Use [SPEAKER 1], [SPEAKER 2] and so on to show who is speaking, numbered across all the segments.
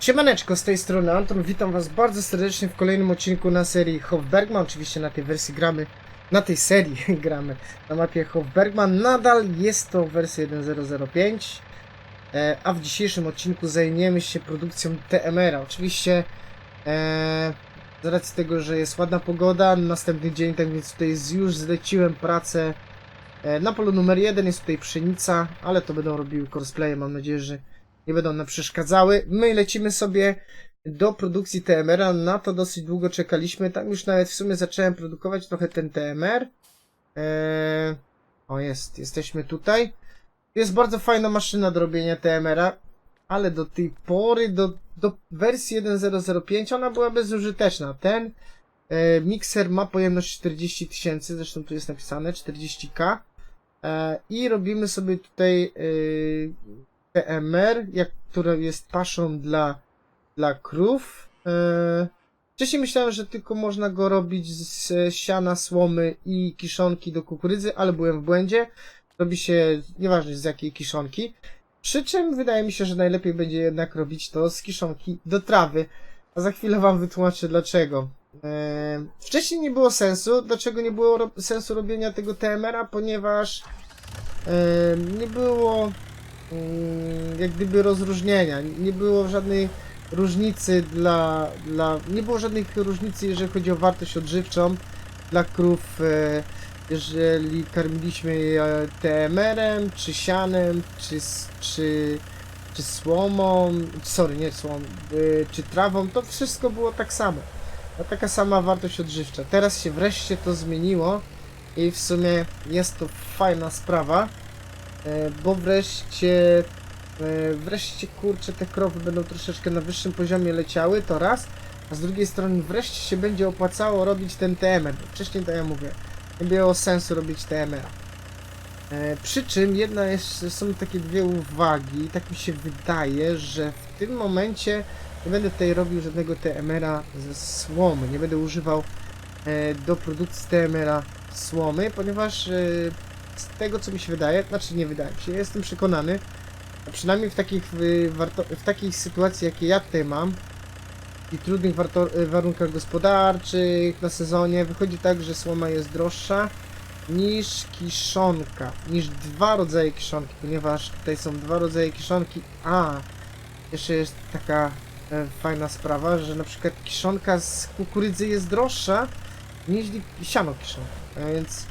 [SPEAKER 1] Siemaneczko, z tej strony Anton, witam was bardzo serdecznie w kolejnym odcinku na serii Hofbergman, oczywiście na tej wersji gramy, na tej serii gramy na mapie Hofbergman, nadal jest to wersja 1.0.05, e, a w dzisiejszym odcinku zajmiemy się produkcją TMR-a, oczywiście e, z racji tego, że jest ładna pogoda, następny dzień, tak więc tutaj już zleciłem pracę e, na polu numer jeden, jest tutaj pszenica, ale to będą robiły cosplaye, mam nadzieję, że nie będą nam przeszkadzały. My lecimy sobie do produkcji TMR-a, na to dosyć długo czekaliśmy, tam już nawet w sumie zacząłem produkować trochę ten TMR. Eee, o jest, jesteśmy tutaj. Jest bardzo fajna maszyna do robienia TMR-a, ale do tej pory, do, do wersji 1.0.05 ona była bezużyteczna. Ten e, mikser ma pojemność 40 tysięcy, zresztą tu jest napisane 40k. E, I robimy sobie tutaj e, TMR, jak, które jest paszą dla, dla krów. E, Wcześniej myślałem, że tylko można go robić z siana, słomy i kiszonki do kukurydzy, ale byłem w błędzie. Robi się nieważne z jakiej kiszonki. Przy czym wydaje mi się, że najlepiej będzie jednak robić to z kiszonki do trawy. A za chwilę wam wytłumaczę dlaczego. E, Wcześniej nie było sensu. Dlaczego nie było ro- sensu robienia tego TMR-a? Ponieważ e, nie było jak gdyby rozróżnienia. Nie było żadnej różnicy dla, dla. Nie było żadnych różnicy, jeżeli chodzi o wartość odżywczą dla krów. e, Jeżeli karmiliśmy je TMR-em, czy sianem, czy, czy, czy słomą, sorry, nie słomą, y, czy trawą, to wszystko było tak samo. A taka sama wartość odżywcza. Teraz się wreszcie to zmieniło i w sumie jest to fajna sprawa. E, bo wreszcie e, wreszcie kurczę te krowy będą troszeczkę na wyższym poziomie leciały, to raz, a z drugiej strony wreszcie się będzie opłacało robić ten TMR, wcześniej to ja mówię, nie było sensu robić TMR. E, przy czym jedna jest, są takie dwie uwagi, tak mi się wydaje, że w tym momencie nie będę tutaj robił żadnego TMR-a ze słomy, nie będę używał do produkcji TMR-a słomy, ponieważ z tego co mi się wydaje, znaczy nie wydaje mi się, jestem przekonany, a przynajmniej w takich, warto, w takich sytuacji jakie ja tutaj mam i trudnych y, warunkach gospodarczych na sezonie, wychodzi tak, że słoma jest droższa niż kiszonka, niż dwa rodzaje kiszonki, ponieważ tutaj są dwa rodzaje kiszonki, a jeszcze jest taka e, fajna sprawa, że na przykład kiszonka z kukurydzy jest droższa niż siano kiszonka, a więc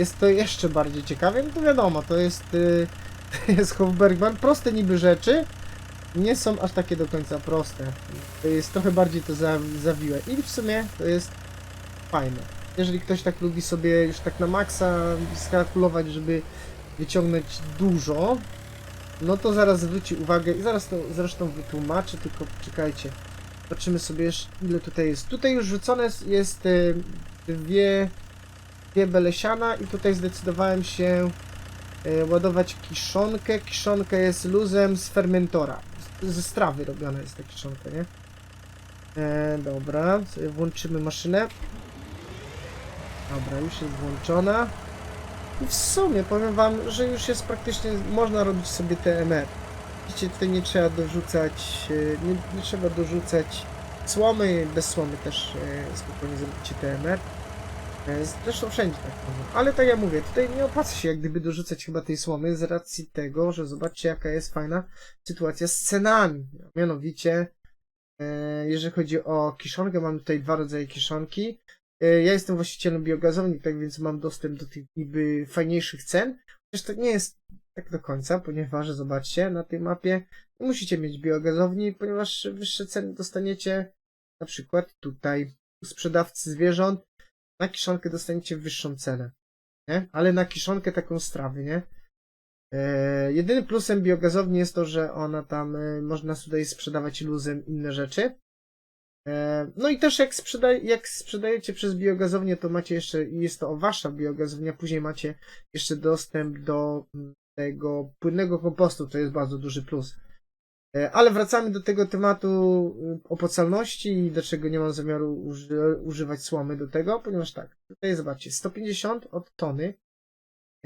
[SPEAKER 1] jest to jeszcze bardziej ciekawe. No to wiadomo, to jest, y, to jest Hofbergman. Proste niby rzeczy nie są aż takie do końca proste. To jest trochę bardziej to za, zawiłe. I w sumie to jest fajne. Jeżeli ktoś tak lubi sobie już tak na maksa skalkulować, żeby wyciągnąć dużo, no to zaraz zwróci uwagę i zaraz to zresztą wytłumaczę, tylko czekajcie. Zobaczymy sobie ile tutaj jest. Tutaj już rzucone jest- jest y, dwie dwie belesiana i tutaj zdecydowałem się e, ładować kiszonkę. Kiszonka jest luzem z fermentora. Ze strawy robiona jest ta kiszonka, nie? E, dobra, włączymy maszynę. Dobra, już jest włączona. I w sumie powiem wam, że już jest praktycznie, można robić sobie TMR. Widzicie, tutaj nie trzeba dorzucać, e, nie, nie trzeba dorzucać słomy, bez słomy też e, spokojnie zrobicie TMR. E, Zresztą wszędzie tak można. Ale tak jak mówię, tutaj nie opłaca się jak gdyby dorzucać chyba tej słomy z racji tego, że zobaczcie jaka jest fajna sytuacja z cenami. Mianowicie, e, jeżeli chodzi o kiszonkę, mam tutaj dwa rodzaje kiszonki. E, Ja jestem właścicielem biogazowni, tak więc mam dostęp do tych niby fajniejszych cen. Chociaż to nie jest tak do końca, ponieważ zobaczcie, na tej mapie nie musicie mieć biogazowni, ponieważ wyższe ceny dostaniecie na przykład tutaj u sprzedawcy zwierząt na kiszonkę dostaniecie wyższą cenę, nie? Ale na kiszonkę taką strawy, nie? E, jedynym plusem biogazowni jest to, że ona tam, e, można tutaj sprzedawać luzem inne rzeczy. E, no i też jak, sprzedaj, jak sprzedajecie przez biogazownię, to macie jeszcze, jest to wasza biogazownia, później macie jeszcze dostęp do mm, tego płynnego kompostu, to jest bardzo duży plus. E, Ale wracamy do tego tematu y, opłacalności i dlaczego nie mam zamiaru uży używać słomy do tego, ponieważ tak, tutaj zobaczcie, 150 od tony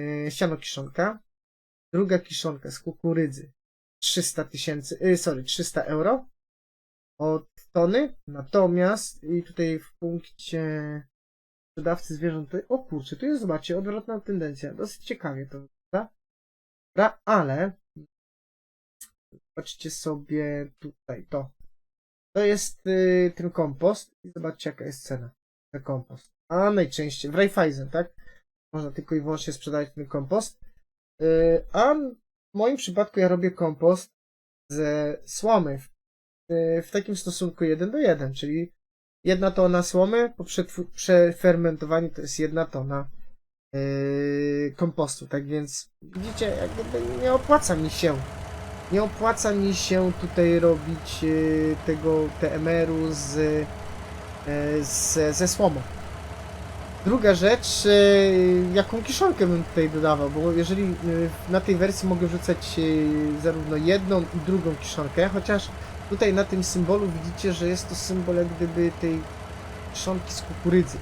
[SPEAKER 1] e, siano kiszonka, druga kiszonka z kukurydzy 300 tysięcy, y, sorry, 300 euro, od tony. Natomiast i tutaj w punkcie sprzedawcy zwierząt, o kurczę, tu jest, zobaczcie, odwrotna tendencja. Dosyć ciekawie to wygląda. Ale zobaczcie sobie tutaj to. To jest y, ten kompost i zobaczcie jaka jest cena za kompost. A najczęściej w Raiffeisen, tak? Można tylko i wyłącznie sprzedawać ten kompost. Y, a w moim przypadku ja robię kompost ze słomy w, y, w takim stosunku 1 do 1, czyli jedna tona słomy po przefermentowaniu to jest jedna tona yy, kompostu. Tak więc widzicie, jak nie opłaca mi się nie opłaca mi się tutaj robić yy, tego TMR-u z, yy, z, ze słomą. Druga rzecz, yy, jaką kiszonkę bym tutaj dodawał, bo jeżeli na tej wersji mogę wrzucać yy, zarówno jedną i drugą kiszonkę, chociaż tutaj na tym symbolu widzicie, że jest to symbol jak gdyby tej kiszonki z kukurydzy.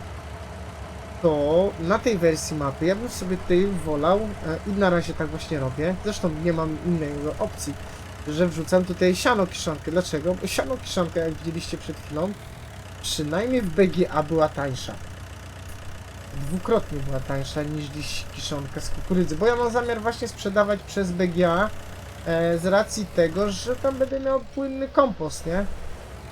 [SPEAKER 1] To na tej wersji mapy ja bym sobie tutaj wolał e, i na razie tak właśnie robię. Zresztą nie mam innej opcji, że wrzucam tutaj siano kiszonkę. Dlaczego? Bo siano kiszonka, jak widzieliście przed chwilą, przynajmniej w BGA była tańsza. Dwukrotnie była tańsza niż dziś kiszonka z kukurydzy, bo ja mam zamiar właśnie sprzedawać przez BGA e, z racji tego, że tam będę miał płynny kompost, nie?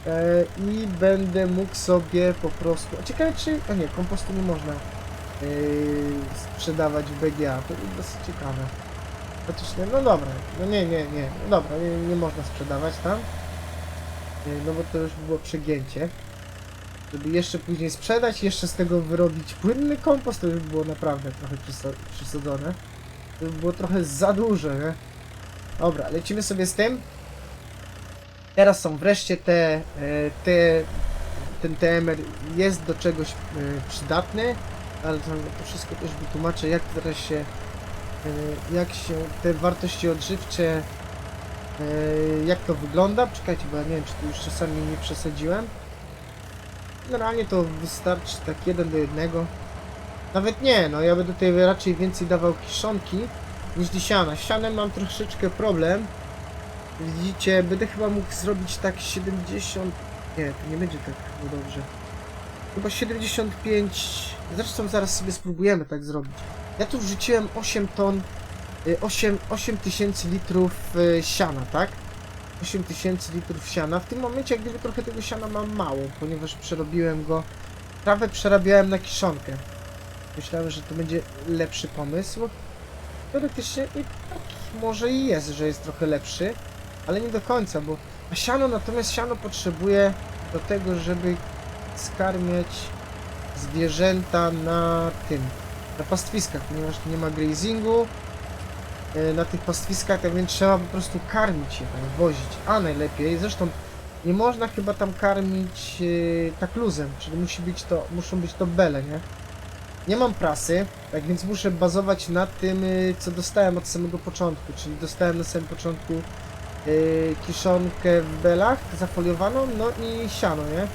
[SPEAKER 1] E, I będę mógł sobie po prostu. A ciekawe czy. A nie, kompostu nie można e, sprzedawać w BGA. To jest dosyć ciekawe. Chociaż nie, no dobra, no nie, nie, nie, no dobra, nie, nie można sprzedawać tam. E, No bo to już było przegięcie. Żeby jeszcze później sprzedać, jeszcze z tego wyrobić płynny kompost, to już było naprawdę trochę przesadzone. To by było trochę za dużo, nie? Dobra, lecimy sobie z tym. Teraz są wreszcie te, e, te ten TMR jest do czegoś e, przydatny, ale to, wszystko też wytłumaczę, jak teraz się, e, jak się te wartości odżywcze, jak to wygląda. Czekajcie, bo ja nie wiem, czy tu już czasami nie przesadziłem. Generalnie to wystarczy tak jeden do jednego. Nawet nie, no ja będę tutaj raczej więcej dawał kiszonki niż siana. Z sianem mam troszeczkę problem. Widzicie, będę chyba mógł zrobić tak 70... Nie, to nie będzie tak chyba dobrze. Chyba 75... Zresztą zaraz sobie spróbujemy tak zrobić. Ja tu wrzuciłem 8 ton... y, 8, 8 tysięcy litrów y, siana, tak? 8 tysięcy litrów siana. W tym momencie jak gdyby trochę tego siana mam mało, ponieważ przerobiłem go... Trawę przerabiałem na kiszonkę. Myślałem, że to będzie lepszy pomysł. Teoretycznie i tak może i jest, że jest trochę lepszy, ale nie do końca, bo a siano natomiast siano potrzebuje do tego, żeby skarmiać zwierzęta na tym, na pastwiskach, ponieważ nie ma grazingu e, na tych pastwiskach, tak więc trzeba po prostu karmić je tam, wozić, a najlepiej, zresztą nie można chyba tam karmić e, tak luzem, czyli musi być to, muszą być to bele, nie? Nie mam prasy, tak więc muszę bazować na tym, y, co dostałem od samego początku, czyli dostałem na samym początku yy, kiszonkę w belach zafoliowaną, no i siano, nie?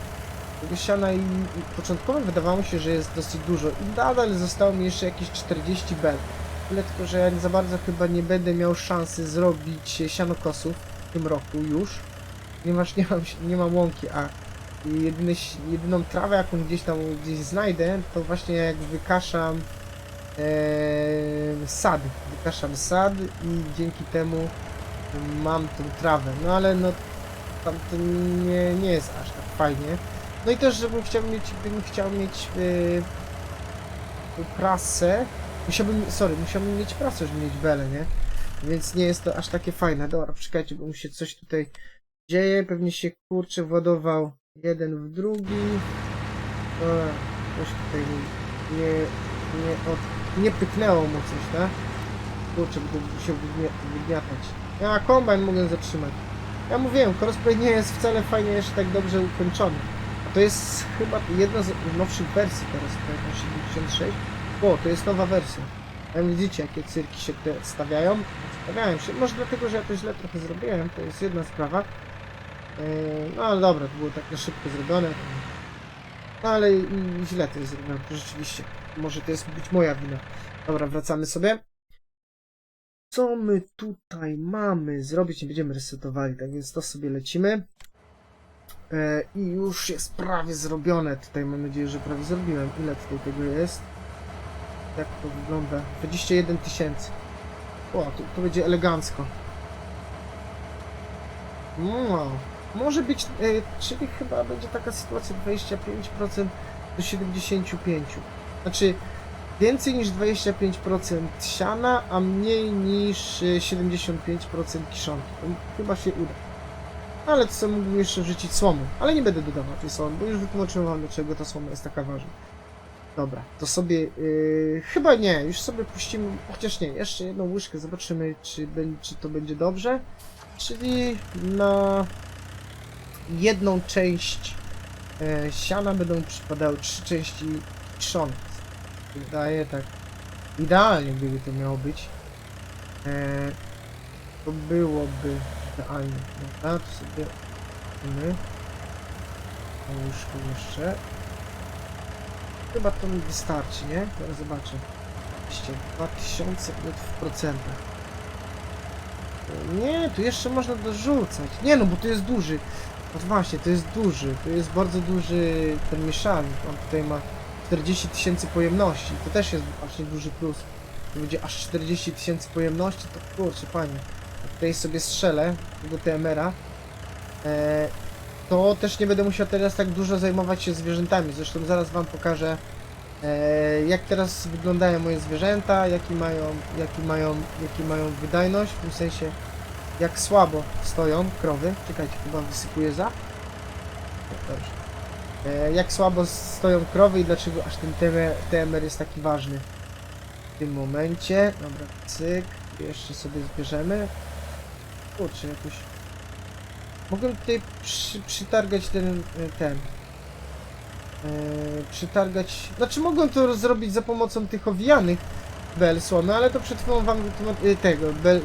[SPEAKER 1] Tego siana i, i początkowo wydawało mi się, że jest dosyć dużo i nadal zostało mi jeszcze jakieś 40 bel. Tyle tylko, że ja za bardzo chyba nie będę miał szansy zrobić sianokosów w tym roku już, ponieważ nie mam, nie mam łąki, a jedyny, jedyną trawę, jaką gdzieś tam gdzieś znajdę, to właśnie jak wykaszam e, sad. Wykaszam sad i dzięki temu mam tą trawę. No ale no tam to nie, nie jest aż tak fajnie. No i też, żebym chciał mieć, bym chciał mieć e, prasę. Musiałbym, sorry, musiałbym mieć prasę, żeby mieć belę, nie? Więc nie jest to aż takie fajne. Dobra, poczekajcie, bo mi się coś tutaj dzieje. Pewnie się kurczę władował jeden w drugi. Dobra, coś tutaj nie, nie, od, nie pyknęło mu coś, tak? Kurczę, musiał wygnia- wygniatać. Ja kombajn mogę zatrzymać. Ja mówiłem, crossplay nie jest wcale fajnie jeszcze tak dobrze ukończony. A to jest chyba jedna z nowszych wersji teraz, ta 76. O, to jest nowa wersja. Tam widzicie, jakie cyrki się te stawiają. Stawiają się. Może dlatego, że ja to źle trochę zrobiłem, to jest jedna sprawa. Yy, No ale dobra, to było tak na szybko zrobione. No ale źle to jest zrobione, rzeczywiście. Może to jest być moja wina. Dobra, wracamy sobie. Co my tutaj mamy zrobić? Nie będziemy resetowali, tak więc to sobie lecimy. E, I już jest prawie zrobione. Tutaj mam nadzieję, że prawie zrobiłem. Ile tutaj tego jest? Jak to wygląda? 21 tysięcy. O, to, to będzie elegancko. Wow. Może być, e, czyli chyba będzie taka sytuacja 25% do 75%. Znaczy więcej niż 25% siana, a mniej niż e, 75% kiszonki. To chyba się uda. Ale to sobie mógłbym jeszcze wrzucić słomu. Ale nie będę dodawał tej słomy, bo już wytłumaczyłem wam dlaczego ta słoma jest taka ważna. Dobra, to sobie yy, chyba nie, już sobie puścimy, chociaż nie, jeszcze jedną łyżkę, zobaczymy czy, czy to będzie dobrze. Czyli na jedną część e, siana będą przypadały trzy części Wydaje tak idealnie gdyby to miało być. E, to byłoby idealnie. Dobra, to sobie my łyżkę jeszcze. Chyba to mi wystarczy, nie? Teraz zobaczę. Oczywiście 2000 w procentach. Nie, tu jeszcze można dorzucać. Nie no, bo to jest duży. No właśnie, to jest duży. To jest bardzo duży ten mieszalnik. On tutaj ma 40 tysięcy pojemności. To też jest właśnie duży plus. To będzie aż 40 tysięcy pojemności, to kurczę, panie. Jak Tutaj sobie strzelę tego TMR-a. E, to też nie będę musiał teraz tak dużo zajmować się zwierzętami. Zresztą zaraz wam pokażę e, jak teraz wyglądają moje zwierzęta, jaki mają, jaki mają, jaki mają wydajność, w tym sensie jak słabo stoją krowy. Czekajcie, chyba wysypuję za. Dobrze. E, jak słabo stoją krowy i dlaczego aż ten TMR, jest taki ważny w tym momencie. Dobra, cyk. Jeszcze sobie zbierzemy. Kurczę, jakoś... Mogłem tutaj przy, przytargać ten... e, ten... E, przytargać... Znaczy mogłem to zrobić za pomocą tych owijanych bel słomy, ale to przed chwilą wam wytłumaczyłem... tego, bel,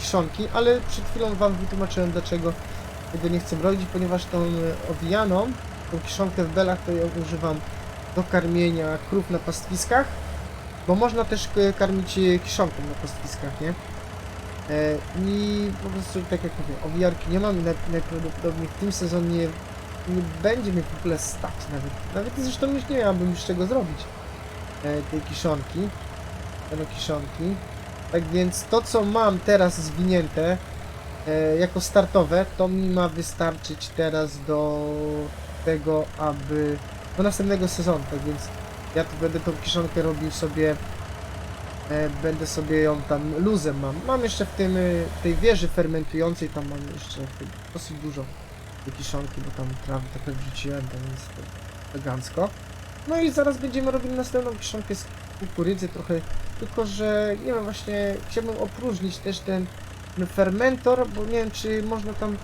[SPEAKER 1] kiszonki, ale przed chwilą wam wytłumaczyłem dlaczego tego nie chcę robić, ponieważ tą owijaną, kiszonkę w belach to ją używam do karmienia krów na pastwiskach, bo można też e, karmić e, kiszonką na pastwiskach, nie? E, I po prostu, tak jak mówię, owijarki nie mam i naj, najprawdopodobniej w tym sezonie nie będzie mnie w ogóle stać nawet. Nawet zresztą już nie miałbym już czego zrobić tej kiszonki, tego kiszonki. Tak więc to, co mam teraz zwinięte jako startowe, to mi ma wystarczyć teraz do tego, aby do następnego sezonu, tak więc ja tu będę tą kiszonkę robił sobie e, będę sobie ją tam luzem mam. Mam jeszcze w tym, w tej wieży fermentującej, tam mam jeszcze dosyć dużo tej kiszonki, bo tam trawy trochę wrzuciłem, tam jest elegancko. No i zaraz będziemy robili następną kiszonkę z kukurydzy trochę, tylko że nie wiem, właśnie chciałbym opróżnić też ten fermentor, bo nie wiem, czy można tam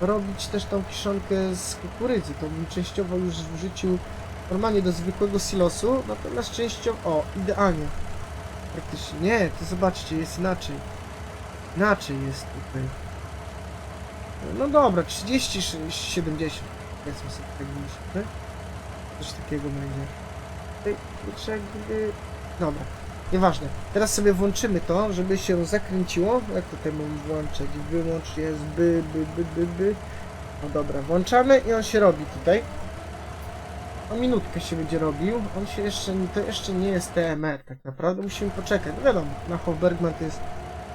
[SPEAKER 1] robić też tą kiszonkę z kukurydzy, to bym częściowo już wrzucił normalnie do zwykłego silosu, natomiast częściowo, o, idealnie, praktycznie, nie, to zobaczcie, jest inaczej, inaczej jest tutaj, no dobra, 30, 70, powiedzmy sobie tak myślę, coś takiego będzie, tutaj, kurczę, jak gdyby, dobra, nieważne, teraz sobie włączymy to, żeby się zakręciło, jak tutaj mam włączać, wyłącz jest, by, by, by, by, by, no dobra, włączamy i on się robi tutaj. O minutkę się będzie robił. On się jeszcze, to jeszcze nie jest TMR tak naprawdę. Musimy poczekać. No wiadomo, na Hofbergman to jest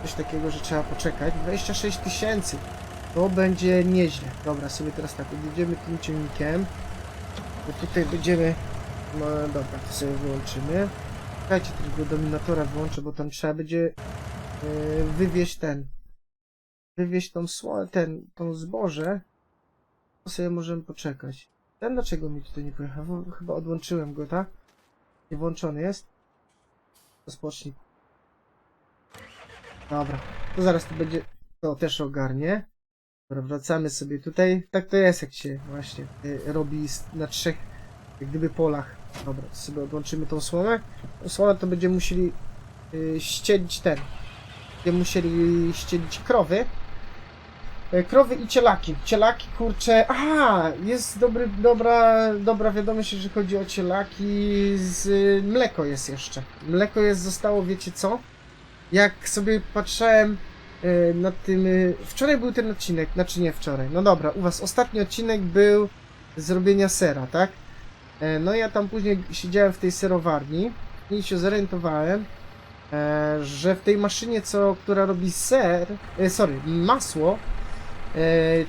[SPEAKER 1] coś takiego, że trzeba poczekać. 26 tysięcy. To będzie nieźle. Dobra, sobie teraz tak, odjedziemy tym ciągnikiem. Bo tutaj będziemy... No dobra, to sobie wyłączymy. Czekajcie, tego dominatora włączę, bo tam trzeba będzie yy, wywieźć ten... Wywieźć tą sło... ten... tą zboże. To sobie możemy poczekać. Ten dlaczego mi tutaj nie pojechał? Chyba odłączyłem go, tak? Nie włączony jest? Rozpocznij. Dobra, to zaraz to będzie... To też ogarnie. Dobra, wracamy sobie tutaj. Tak to jest, jak się właśnie y, robi na trzech, jak gdyby polach. Dobra, to sobie odłączymy tą słomę. Tą słomę to będziemy musieli y, ścielić ten. Będziemy musieli ścielić krowy. E, Krowy i cielaki. Cielaki, kurczę. Aha, jest dobry, dobra, dobra wiadomość, jeżeli chodzi o cielaki. Z mleko jest jeszcze. Mleko jest, zostało, wiecie co? Jak sobie patrzyłem e, na tym... e, Wczoraj był ten odcinek, znaczy nie wczoraj, no dobra, u was ostatni odcinek był z robienia sera, tak? E, No ja tam później siedziałem w tej serowarni i się zorientowałem, e, że w tej maszynie, co, która robi ser, e, sorry, masło,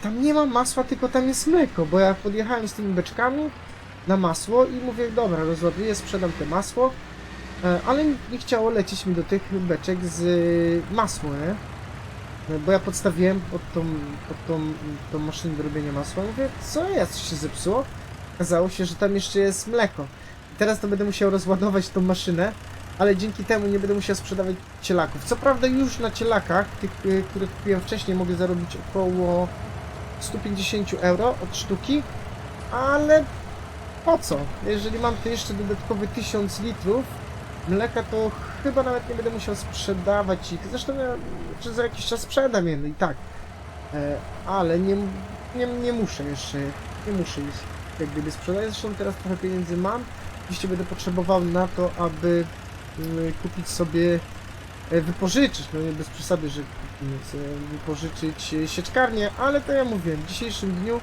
[SPEAKER 1] tam nie ma masła, tylko tam jest mleko, bo ja podjechałem z tymi beczkami na masło i mówię, dobra, rozładuję, sprzedam te masło, ale nie chciało lecieć mi do tych beczek z? No, Bo ja podstawiłem pod tą, pod tą, tą maszynę do robienia masła, mówię, co jest, się zepsuło? Okazało się, że tam jeszcze jest mleko. I teraz to będę musiał rozładować tą maszynę, ale dzięki temu nie będę musiał sprzedawać cielaków. Co prawda już na cielakach, tych, y, które kupiłem wcześniej, mogę zarobić około 150 euro od sztuki, ale po co? Jeżeli mam tu jeszcze dodatkowy 1000 litrów mleka, to chyba nawet nie będę musiał sprzedawać ich. Zresztą ja za jakiś czas sprzedam je, no i tak. E, ale nie, nie, nie muszę jeszcze, nie muszę jak gdyby sprzedać. Zresztą teraz trochę pieniędzy mam. Oczywiście będę potrzebował na to, aby mm, kupić sobie, e, wypożyczyć, no nie bez przesady, że e, wypożyczyć e, sieczkarnię, ale to ja mówię, w dzisiejszym dniu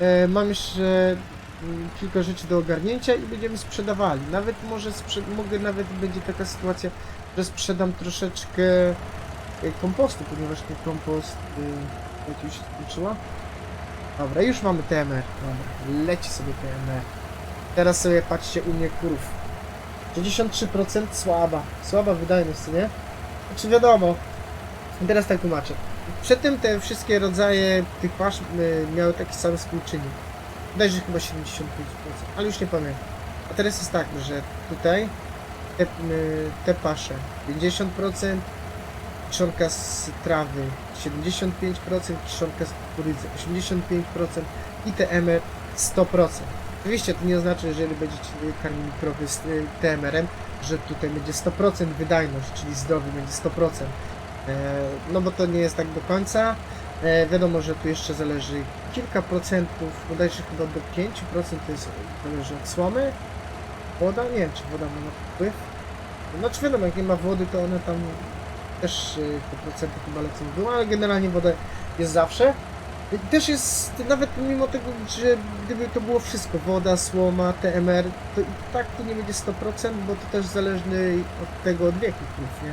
[SPEAKER 1] e, mam jeszcze mm, kilka rzeczy do ogarnięcia i będziemy sprzedawali. Nawet może sprze- mogę, nawet będzie taka sytuacja, że sprzedam troszeczkę kompostu, ponieważ ten kompost jak już skończyła. Dobra, już mamy TMR. Dobra, leci sobie TMR. Teraz sobie patrzcie u mnie kurów. 63% słaba. Słaba wydajność, nie? Znaczy wiadomo. Teraz tak tłumaczę. Przedtem te wszystkie rodzaje tych pasz y, miały taki sam współczynnik. Dajże chyba 75%, ale już nie pamiętam. A teraz jest tak, że tutaj te, y, te pasze 50%, kiszonka z trawy 75%, kiszonka z kukurydzy 85% i TMR 100%. Oczywiście to nie oznacza, że jeżeli będziecie karmili krowy z y, TMR-em, że tutaj będzie 100% wydajność, czyli zdrowy będzie 100%. E, No bo to nie jest tak do końca. E, Wiadomo, że tu jeszcze zależy kilka procentów, bodajże chyba do 5% to jest, zależy od słomy. Woda? Nie wiem, czy woda ma wpływ. Znaczy wiadomo, jak nie ma wody, to one tam też y, te procenty chyba lecą w dół, ale generalnie woda jest zawsze. Też jest, nawet mimo tego, że gdyby to było wszystko, woda, słoma, TMR, to i tak tu nie będzie 100%, bo to też zależny od tego od wieku nie?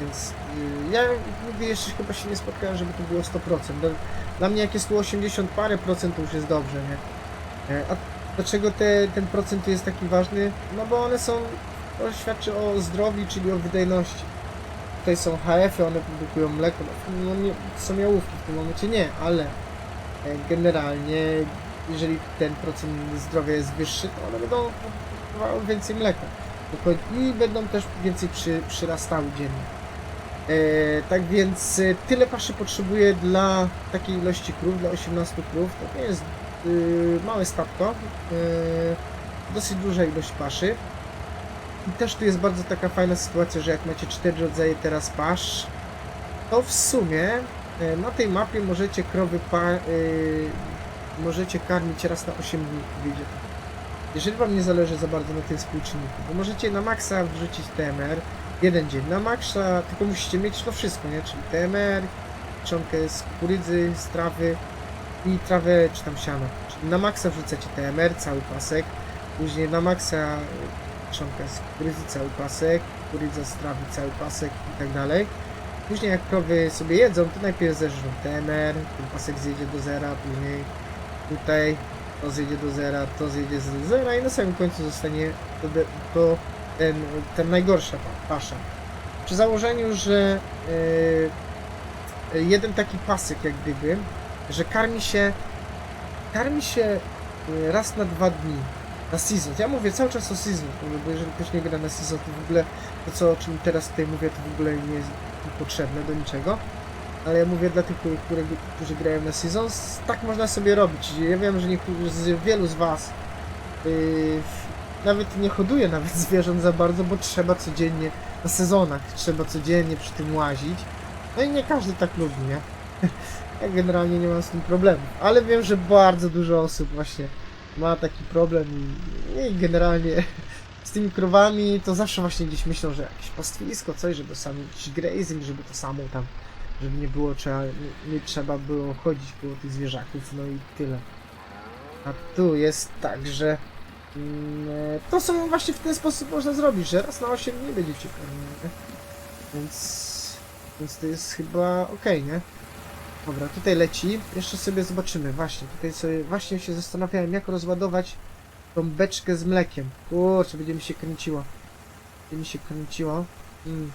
[SPEAKER 1] Więc y, ja nigdy jeszcze chyba się nie spotkałem, żeby to było 100%. Dla, dla mnie jak jest tu 80 parę procent, to już jest dobrze, nie? E, A dlaczego te, ten procent jest taki ważny? No bo one są, to świadczy o zdrowiu, czyli o wydajności. Tutaj są HF-y, one produkują mleko. No nie, są jałówki w tym momencie nie, ale e, generalnie jeżeli ten procent zdrowia jest wyższy, to one będą produkowały więcej mleka. I będą też więcej przy, przyrastały dziennie. E, tak więc e, tyle paszy potrzebuję dla takiej ilości krów, dla 18 krów. To nie jest y, małe statko. E, dosyć duża ilość paszy. I też tu jest bardzo taka fajna sytuacja, że jak macie cztery rodzaje teraz pasz, to w sumie e, na tej mapie możecie krowy pa, y, możecie karmić raz na 8 dni, wiecie. Jeżeli wam nie zależy za bardzo na tym współczynniku, to możecie na maksa wrzucić TMR jeden dzień. Na maksa tylko musicie mieć to wszystko, nie? Czyli TMR, czonkę z kukurydzy, z trawy i trawę czy tam siano. Czyli na maksa wrzucacie TMR, cały pasek, później na maksa trzonka z cały pasek, kukurydza z trawy, cały pasek i tak dalej. Później jak krowy sobie jedzą, to najpierw zeżrą TMR, ten pasek zjedzie do zera, później tutaj to zjedzie do zera, to zjedzie do zera i na samym końcu zostanie to, to ten, ten najgorsza pa- pasza. Przy założeniu, że yy, jeden taki pasek jak gdyby, że karmi się karmi się yy, raz na dwa dni na season. Ja mówię cały czas o season, bo jeżeli ktoś nie gra na season, to w ogóle to co o czym teraz tutaj mówię, to w ogóle nie jest potrzebne do niczego. Ale ja mówię dla tych, którzy, którzy grają na season, tak można sobie robić. Ja wiem, że niektórzy, wielu z Was yy, nawet nie hoduje nawet zwierząt za bardzo, bo trzeba codziennie na sezonach, trzeba codziennie przy tym łazić. No i nie każdy tak lubi, nie? Ja generalnie nie mam z tym problemu, ale wiem, że bardzo dużo osób właśnie ma taki problem i, i generalnie z tymi krowami to zawsze właśnie gdzieś myślą, że jakieś pastwisko, coś, żeby sami jakiś grazing, żeby to samo tam żeby nie było trzeba, nie, nie trzeba było chodzić koło tych zwierzaków, no i tyle. A tu jest tak, że mm, to sobie właśnie w ten sposób można zrobić, że raz na 8 dni będziecie karmieni, nie? Więc, więc to jest chyba ok, nie? Dobra, tutaj leci. Jeszcze sobie zobaczymy. Właśnie, tutaj sobie właśnie się zastanawiałem, jak rozładować tą beczkę z mlekiem. Kurczę, będzie mi się kręciło. Będzie mi się kręciło. Mm.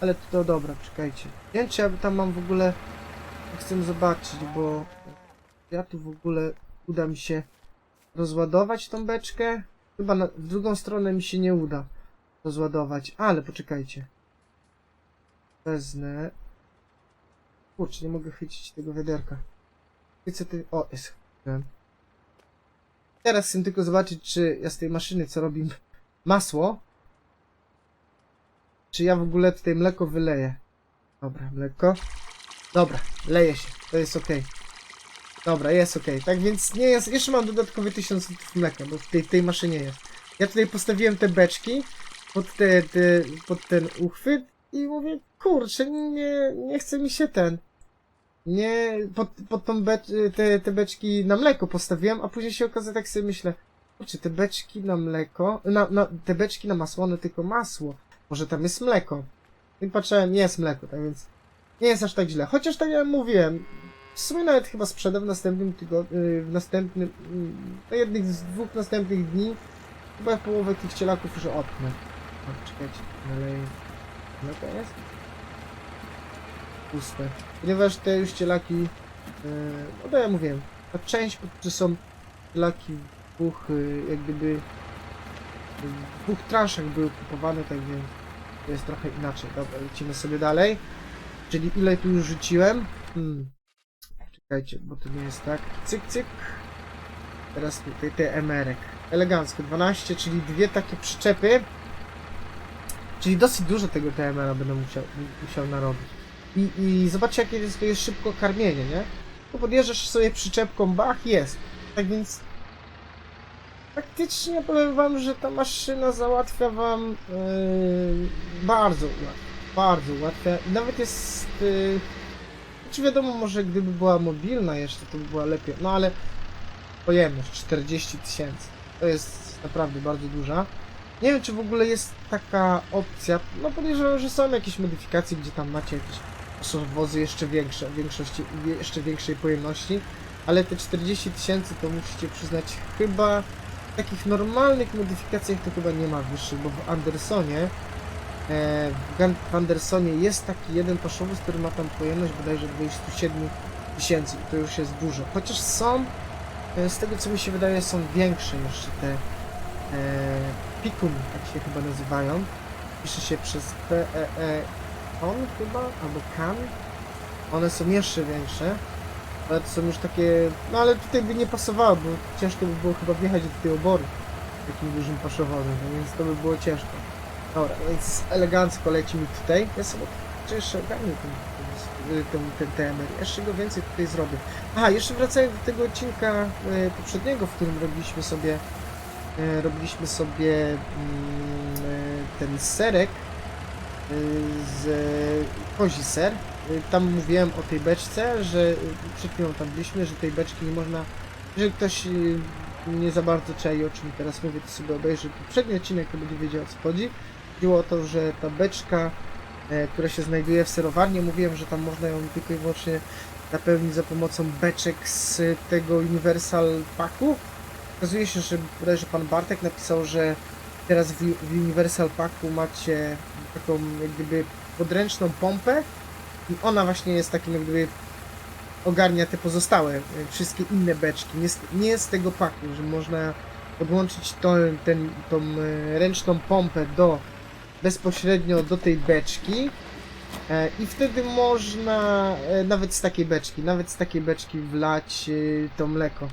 [SPEAKER 1] Ale to, to dobra, czekajcie. Nie wiem, czy ja tam mam w ogóle... Chcę zobaczyć, bo... Ja tu w ogóle uda mi się rozładować tą beczkę. Chyba na, w drugą stronę mi się nie uda rozładować. Ale poczekajcie. Wezmę. Kurczę, nie mogę chwycić tego wiaderka. Chcę ty... O, jest. Teraz chcę tylko zobaczyć, czy ja z tej maszyny, co robi masło, czy ja w ogóle tutaj mleko wyleję. Dobra, mleko. Dobra, leje się. To jest ok. Dobra, jest ok. Tak więc nie jest. Jeszcze mam dodatkowy 1000 litrów mleka, bo w tej, tej maszynie jest. Ja tutaj postawiłem te beczki pod, te, te, pod ten uchwyt i mówię, kurczę, nie, nie chce mi się ten. Nie, pod, pod tą becz, te, te beczki na mleko postawiłem, a później się okazało, tak sobie myślę, kurczę, te beczki na mleko, na, na, te beczki na masło, one tylko masło. Może tam jest mleko. I patrzyłem, nie jest mleko, tak więc nie jest aż tak źle. Chociaż tak jak mówiłem, w sumie nawet chyba sprzedam w następnym tygodniu, w następnym, mm, na jednych z dwóch następnych dni, chyba połowę tych cielaków już opnę. O, czekajcie, dalej. Mleko jest? Puste. Ponieważ te już cielaki, yy, no tak jak mówiłem, ta część, że są cielaki w dwóch, yy, jak gdyby, w dwóch transzach były kupowane, tak więc to jest trochę inaczej. Dobra, lecimy sobie dalej. Czyli ile tu już rzuciłem? Hmm. Czekajcie, bo to nie jest tak. Cyk, cyk. Teraz tutaj te emerek. Elegancko, 12, czyli dwie takie przyczepy. Czyli dosyć dużo tego TMR-a będę musiał, musiał narobić. I, I zobaczcie, jakie jest, to jest szybko karmienie, nie? Tu podjeżdżasz sobie przyczepką, bach, jest. Tak więc faktycznie powiem wam, że ta maszyna załatwia wam yy, bardzo ułatwia. Bardzo ułatwia. Nawet jest. Yy, czy wiadomo, może gdyby była mobilna jeszcze, to by była lepiej. No ale pojemność 40 tysięcy. To jest naprawdę bardzo duża. Nie wiem, czy w ogóle jest taka opcja. No podejrzewam, że są jakieś modyfikacje, gdzie tam macie jakieś są wozy jeszcze większe, większości, jeszcze większej pojemności. Ale te 40 tysięcy to musicie przyznać chyba w takich normalnych modyfikacjach to chyba nie ma wyższych, bo w Andersonie e, w Andersonie jest taki jeden paszowóz, który ma tam pojemność bodajże 27 tysięcy to już jest dużo. Chociaż są, e, z tego co mi się wydaje, są większe jeszcze te e, Pikun, tak się chyba nazywają. Pisze się przez P-E-E Kon chyba, albo Kan. One są jeszcze większe. Ale to są już takie, no ale tutaj by nie pasowało, bo ciężko by było chyba wjechać do tej obory takim dużym paszowozem, no więc to by było ciężko. Dobra, więc elegancko lecimy tutaj. Ja sobie jeszcze ogarnę ten, ten, ten, TMR, jeszcze go więcej tutaj zrobię. Aha, jeszcze wracając do tego odcinka e, poprzedniego, w którym robiliśmy sobie e, robiliśmy sobie mm, e, ten serek z kozi ser. Y, Tam mówiłem o tej beczce, że y, przed chwilą tam byliśmy, że tej beczki nie można. Jeżeli ktoś y, nie za bardzo czai o czym teraz mówię, to sobie obejrzy poprzedni odcinek, to będzie wiedział o co chodzi. Chodziło o to, że ta beczka, e, która się znajduje w serowarni, mówiłem, że tam można ją tylko i wyłącznie napełnić za pomocą beczek z tego Universal Packu. Okazuje się, że bodajże pan Bartek napisał, że teraz w, w Universal Packu macie taką jak gdyby podręczną pompę, i ona właśnie jest takim jak gdyby ogarnia te pozostałe, e, wszystkie inne beczki. Nie nie z tego paku, że można podłączyć to, ten, tą e, ręczną pompę do bezpośrednio do tej beczki e, i wtedy można nawet z takiej beczki, nawet z takiej beczki wlać to mleko.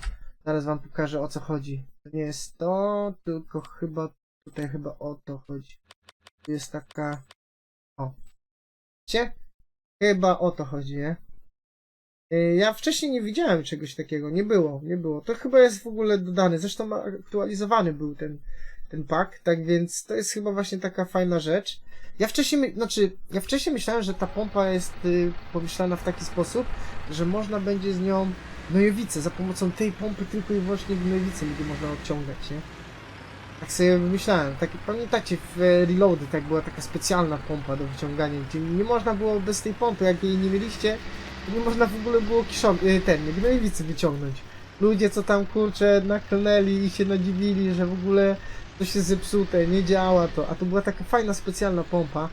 [SPEAKER 1] Zaraz wam pokażę o co chodzi. To nie jest to, tylko chyba tutaj chyba o to chodzi. Tu jest taka o. Widzicie? Chyba o to chodzi, nie? Y, Ja wcześniej nie widziałem czegoś takiego, nie było, nie było. To chyba jest w ogóle dodane, zresztą aktualizowany był ten, ten pak, tak więc to jest chyba właśnie taka fajna rzecz. Ja wcześniej, znaczy, ja wcześniej myślałem, że ta pompa jest y, pomyślana w taki sposób, że można będzie z nią gnojowice, za pomocą tej pompy tylko i wyłącznie gnojowice będzie można odciągać, nie? Tak sobie myślałem, tak, pamiętacie w e, Reloady tak była taka specjalna pompa do wyciągania, gdzie nie można było bez tej pompy, jak jej nie mieliście, nie można w ogóle było kiszon, y, ten, gnojowicy wyciągnąć. Ludzie co tam kurczę naklnęli i się nadziwili, że w ogóle to się zepsute, nie działa to, a to była taka fajna specjalna pompa,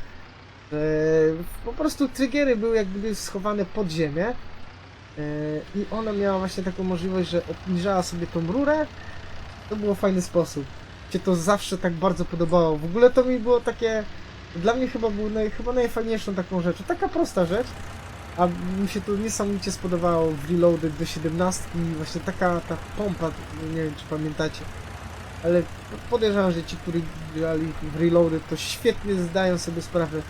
[SPEAKER 1] że po prostu triggery były jak gdyby schowane pod ziemię e, i ona miała właśnie taką możliwość, że obniżała sobie tą rurę, to było fajny sposób. Cię to zawsze tak bardzo podobało. W ogóle to mi było takie, dla mnie chyba było naj, chyba najfajniejszą taką rzeczą, taka prosta rzecz, a mi się to niesamowicie spodobało w Reloaded do 17 i właśnie taka ta pompa, nie wiem czy pamiętacie, ale podejrzewam, że ci, którzy grali w Reloaded to świetnie zdają sobie sprawę,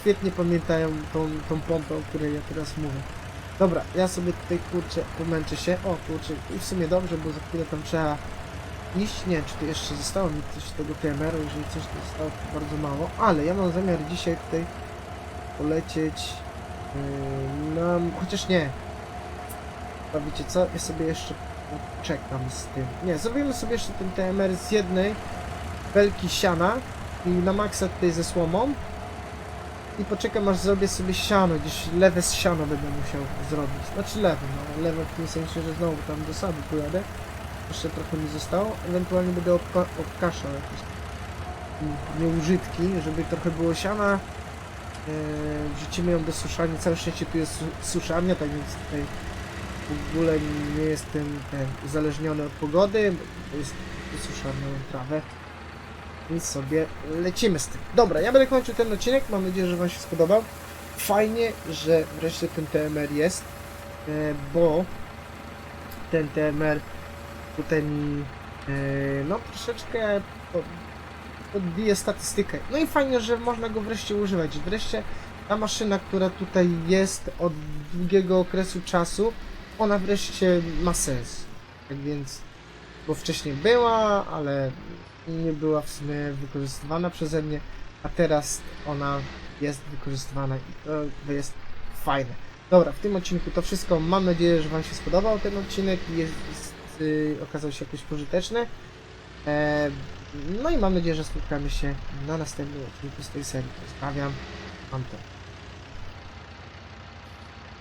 [SPEAKER 1] świetnie pamiętają tą, tą pompę, o której ja teraz mówię. Dobra, ja sobie tutaj kurczę, pomęczę się, o kurczę, i w sumie dobrze, bo za chwilę tam trzeba iść, nie wiem czy tu jeszcze zostało mi coś z tego TMR-u, jeżeli coś tu zostało to bardzo mało, ale ja mam zamiar dzisiaj tutaj polecieć Yy, no, chociaż nie. A wiecie co? Ja sobie jeszcze czekam z tym. Nie, zrobimy sobie jeszcze ten TMR z jednej belki siana i na maksa tutaj ze słomą. I poczekam aż zrobię sobie siano, gdzieś lewe z siano będę musiał zrobić. Znaczy lewe, no lewe w tym sensie, że znowu tam do sadu pojadę. Jeszcze trochę mi zostało. Ewentualnie będę obka obkaszał nieużytki, żeby trochę było siana. Eee, wrzucimy ją do suszarni. Całe szczęście tu jest su- suszarnia, tak więc tutaj w ogóle nie jestem ten, uzależniony od pogody. Jest suszarnia mam trawę. I sobie lecimy z tym. Dobra, ja będę kończył ten odcinek. Mam nadzieję, że Wam się spodobał. Fajnie, że wreszcie ten TMR jest, e, bo ten TMR tutaj mi e, no troszeczkę po- podbije statystykę. No i fajnie, że można go wreszcie używać. Wreszcie ta maszyna, która tutaj jest od długiego okresu czasu, ona wreszcie ma sens. Tak więc, bo wcześniej była, ale nie była w sumie wykorzystywana przeze mnie, a teraz ona jest wykorzystywana i to jest fajne. Dobra, w tym odcinku to wszystko. Mam nadzieję, że Wam się spodobał ten odcinek i jest, y, okazał się jakoś pożyteczny. E, no i mam nadzieję, że spotkamy się na następnym odcinku z tej serii. Pozdrawiam. Anton.